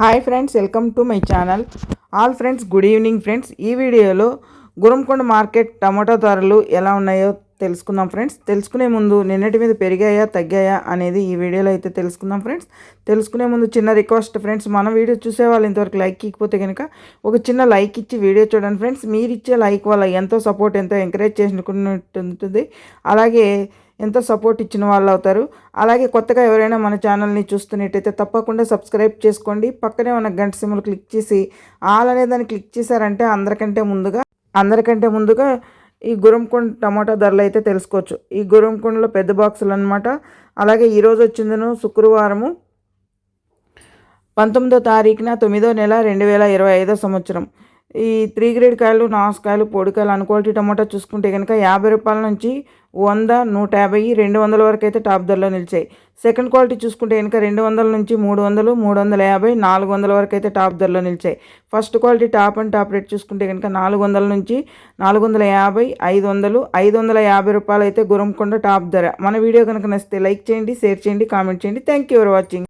Hi friends welcome to my channel. All friends good evening friends. ఈ వీడియోలో Gurramkonda market tomato ధరలు ఎలా ఉన్నాయో తెలుసుకుందాం ఫ్రెండ్స్. తెలుసుకునే ముందు నిన్నటి మీద పెరిగాయా తగ్గాయా అనేది ఈ వీడియోలో అయితే తెలుసుకుందాం ఫ్రెండ్స్. తెలుసుకునే ముందు చిన్న రిక్వెస్ట్ ఫ్రెండ్స్ మన వీడియో చూసే వాళ్ళు ఇంతవరకు లైక్ ఇకపోతే కనుక ఒక చిన్న లైక్ ఇచ్చి వీడియో చూడండి ఫ్రెండ్స్. మీరు ఇచ్చే లైక్ వల్ల ఎంతో సపోర్ట్ ఎంతో ఎంకరేజ్ చేసినట్టు ఉంటుంది. అలాగే ఎంతో సపోర్ట్ ఇచ్చిన వాళ్ళు అవుతారు. అలాగే కొత్తగా ఎవరైనా మన ఛానల్ని చూస్తున్నట్టయితే తప్పకుండా సబ్స్క్రైబ్ చేసుకోండి. పక్కనే ఉన్న గంట సిమ్లు క్లిక్ చేసి ఆల్ అనే దాన్ని క్లిక్ చేశారంటే అందరికంటే ముందుగా అందరికంటే ముందుగా ఈ గురంకొండ టమాటా ధరలు అయితే తెలుసుకోవచ్చు. ఈ గురంకొండలో పెద్ద బాక్సులు అనమాట అలాగే ఈరోజు వచ్చిందను శుక్రవారము పంతొమ్మిదో తారీఖున తొమ్మిదో నెల రెండు వేల ఇరవై ఐదో సంవత్సరం. ఈ త్రీ గ్రేడ్ కాయలు నాసుకాయలు పొడికాయలు అన్క్వాలిటీ టమాటా చూసుకుంటే కనుక యాభై రూపాయల నుంచి వంద నూట యాభై రెండు వందల వరకు అయితే టాప్ ధరలో నిలిచాయి. సెకండ్ క్వాలిటీ చూసుకుంటే కనుక రెండు వందల నుంచి మూడు వందలు మూడు వందల యాభై నాలుగు వందల వరకు అయితే టాప్ ధరలో నిలిచాయి. First quality top and top rate చూసుకుంటే కనుక నాలుగు వందల నుంచి నాలుగు వందల యాభై ఐదు వందలు ఐదు వందల యాభై రూపాయలు అయితే గురంకొండ టాప్ ధర. మన వీడియో కనుక నచ్చితే లైక్ చేయండి షేర్ చేయండి కామెంట్ చేయండి. Thank you for watching